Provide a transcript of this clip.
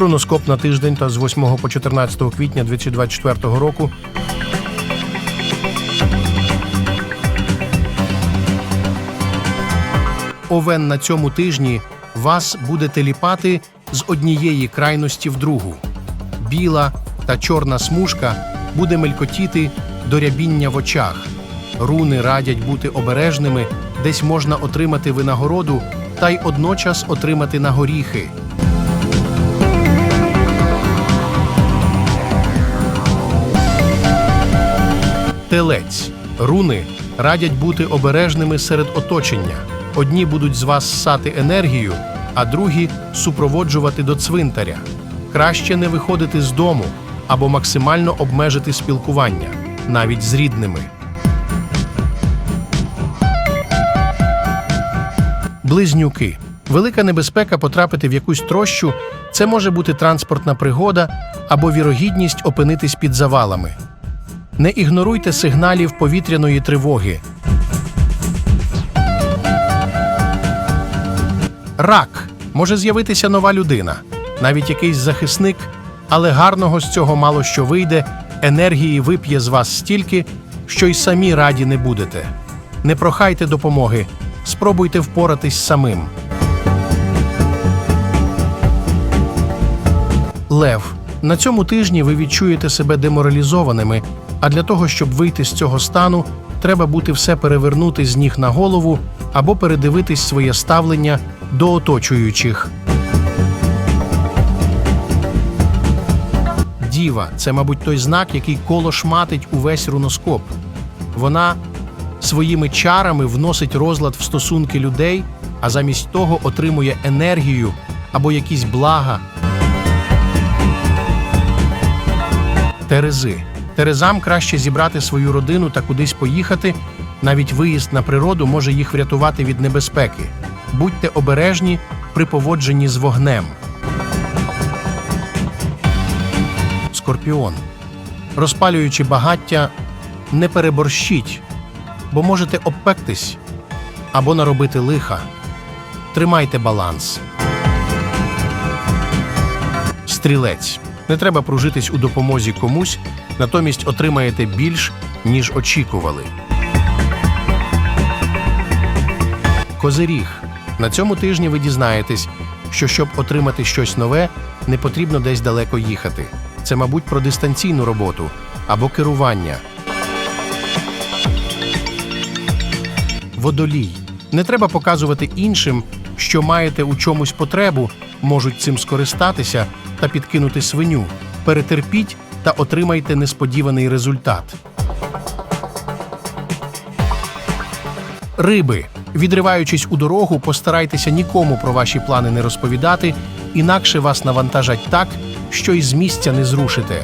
Руноскоп на тиждень та з 8 по 14 квітня 2024 року. Овен на цьому тижні вас буде теліпати з однієї крайності в другу. Біла та чорна смужка буде мелькотіти до рябіння в очах. Руни радять бути обережними, десь можна отримати винагороду та й одночас отримати на горіхи. Телець. Руни радять бути обережними серед оточення. Одні будуть з вас ссати енергію, а другі супроводжувати до цвинтаря. Краще не виходити з дому або максимально обмежити спілкування, навіть з рідними. Близнюки. Велика небезпека потрапити в якусь трощу це може бути транспортна пригода або вірогідність опинитись під завалами. Не ігноруйте сигналів повітряної тривоги. Рак може з'явитися нова людина, навіть якийсь захисник, але гарного з цього мало що вийде, енергії вип'є з вас стільки, що й самі раді не будете. Не прохайте допомоги, спробуйте впоратись самим. Лев. На цьому тижні ви відчуєте себе деморалізованими, а для того, щоб вийти з цього стану, треба бути все перевернути з ніг на голову або передивитись своє ставлення до оточуючих. Діва це, мабуть, той знак, який коло шматить увесь руноскоп. Вона своїми чарами вносить розлад в стосунки людей, а замість того отримує енергію або якісь блага. Терези. Терезам краще зібрати свою родину та кудись поїхати. Навіть виїзд на природу може їх врятувати від небезпеки. Будьте обережні при поводженні з вогнем. Скорпіон. Розпалюючи багаття, не переборщіть, бо можете обпектись або наробити лиха. Тримайте баланс. Стрілець. Не треба пружитись у допомозі комусь, натомість отримаєте більш, ніж очікували. Козиріг. На цьому тижні ви дізнаєтесь, що щоб отримати щось нове, не потрібно десь далеко їхати. Це, мабуть, про дистанційну роботу або керування. Водолій. Не треба показувати іншим, що маєте у чомусь потребу, можуть цим скористатися та підкинути свиню. Перетерпіть та отримайте несподіваний результат. Риби. Відриваючись у дорогу, постарайтеся нікому про ваші плани не розповідати, інакше вас навантажать так, що й з місця не зрушите.